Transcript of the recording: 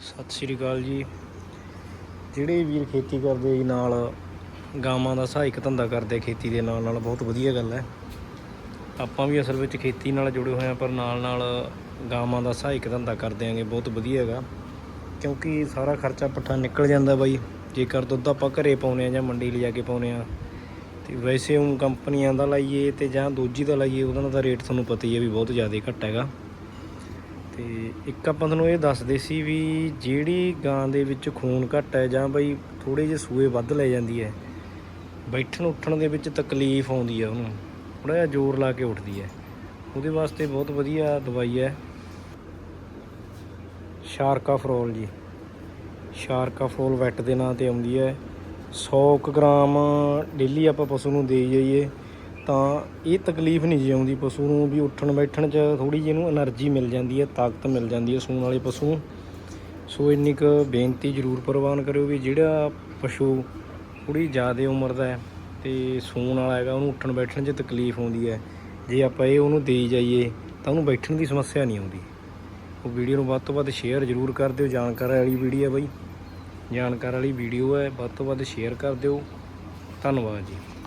ਸਤਿ ਸ਼੍ਰੀ ਅਕਾਲ ਜੀ। ਜਿਹੜੇ ਵੀਰ ਖੇਤੀ ਕਰਦੇ ਜੀ ਨਾਲ, ਗਾਵਾਂ ਦਾ ਸਹਾਇਕ ਧੰਦਾ ਕਰਦੇ ਖੇਤੀ ਦੇ ਨਾਲ ਨਾਲ, ਬਹੁਤ ਵਧੀਆ ਗੱਲ ਹੈ। ਆਪਾਂ ਵੀ ਅਸਲ ਵਿੱਚ ਖੇਤੀ ਨਾਲ ਜੁੜੇ ਹੋਏ ਆ ਪਰ ਨਾਲ ਨਾਲ ਗਾਵਾਂ ਦਾ ਸਹਾਇਕ ਧੰਦਾ ਕਰਦੇ ਆਂਗੇ ਬਹੁਤ ਵਧੀਆ ਹੈਗਾ। ਕਿਉਂਕਿ ਸਾਰਾ ਖਰਚਾ ਪੱਠਾ ਨਿਕਲ ਜਾਂਦਾ ਬਾਈ। ਜੇਕਰ ਦੁੱਧ ਆਪਾਂ ਘਰੇ ਪਾਉਨੇ ਆ ਜਾਂ ਮੰਡੀ ਲਿਜਾ ਕੇ ਪਾਉਨੇ ਆ ਤੇ ਵੈਸੇ ਉਹ ਕੰਪਨੀਆਂ ਦਾ ਲਾਈਏ ਤੇ ਜਾਂ ਦੂਜੀ ਦਾ ਲਾਈਏ, ਉਹਨਾਂ ਦਾ ਰੇਟ ਤੁਹਾਨੂੰ ਪਤਾ ਹੀ ਹੈ ਵੀ ਬਹੁਤ ਜ਼ਿਆਦਾ ਘੱਟ ਹੈਗਾ। ਤੇ ਇੱਕ ਆਪਾਂ ਤੁਹਾਨੂੰ ਇਹ ਦੱਸਦੇ ਸੀ ਵੀ ਜਿਹੜੀ ਗਾਂ ਦੇ ਵਿੱਚ ਖੂਨ ਘੱਟ ਹੈ ਜਾਂ ਬਈ ਥੋੜੇ ਜਿਹੇ ਸੂਏ ਵੱਧ ਲੈ ਜਾਂਦੀ ਹੈ, ਬੈਠਣ ਉੱਠਣ ਦੇ ਵਿੱਚ ਤਕਲੀਫ ਆਉਂਦੀ ਹੈ ਉਹਨੂੰ ਥੋੜਾ ਜਿਹਾ ਜ਼ੋਰ ਲਾ ਕੇ ਉੱਠਦੀ ਹੈ। ਉਹਦੇ ਵਾਸਤੇ ਬਹੁਤ ਵਧੀਆ ਦਵਾਈ ਹੈ। ਸ਼ਾਰਕਾ ਫਰੋਲ ਜੀ। ਸ਼ਾਰਕਾ ਫਰੋਲ ਵੈਟ ਦੇ ਨਾਂ ਤੇ ਆਉਂਦੀ ਹੈ। 100 ਕੁ ਗ੍ਰਾਮ ਡੇਲੀ ਆਪਾਂ ਪਸ਼ੂ ਨੂੰ ਦੇ ਜਾਈਏ। ਤਾਂ ਇਹ ਤਕਲੀਫ ਨਹੀਂ ਜੀ ਆਉਂਦੀ ਪਸ਼ੂ ਨੂੰ ਵੀ ਉੱਠਣ ਬੈਠਣ 'ਚ ਥੋੜੀ ਜਿਹੀ ਇਹਨੂੰ એનર્ਜੀ ਮਿਲ ਜਾਂਦੀ ਹੈ, ਤਾਕਤ ਮਿਲ ਜਾਂਦੀ ਹੈ ਸੂਣ ਵਾਲੇ ਪਸ਼ੂ ਨੂੰ। ਸੋ ਇੰਨੀ ਕੁ ਬੇਨਤੀ ਜ਼ਰੂਰ ਪ੍ਰਵਾਨ ਕਰਿਓ ਵੀ ਜਿਹੜਾ ਪਸ਼ੂ ਥੋੜੀ ਜ਼ਿਆਦਾ ਉਮਰ ਦਾ ਹੈ ਤੇ ਸੂਣ ਵਾਲਾ ਹੈਗਾ, ਉਹਨੂੰ ਉੱਠਣ ਬੈਠਣ 'ਚ ਤਕਲੀਫ ਆਉਂਦੀ ਹੈ। ਜੇ ਆਪਾਂ ਇਹ ਉਹਨੂੰ ਦੇ ਜਾਈਏ ਤਾਂ ਉਹਨੂੰ ਬੈਠਣ ਦੀ ਸਮੱਸਿਆ ਨਹੀਂ ਆਉਂਦੀ। ਉਹ ਵੀਡੀਓ ਨੂੰ ਵੱਧ ਤੋਂ ਵੱਧ ਸ਼ੇਅਰ ਜ਼ਰੂਰ ਕਰ ਦਿਓ, ਜਾਣਕਾਰੀ ਵਾਲੀ ਵੀਡੀਓ ਹੈ ਬਾਈ। ਜਾਣਕਾਰੀ ਵਾਲੀ ਵੀਡੀਓ ਹੈ, ਵੱਧ ਤੋਂ ਵੱਧ ਸ਼ੇਅਰ ਕਰ ਦਿਓ। ਧੰਨਵਾਦ ਜੀ।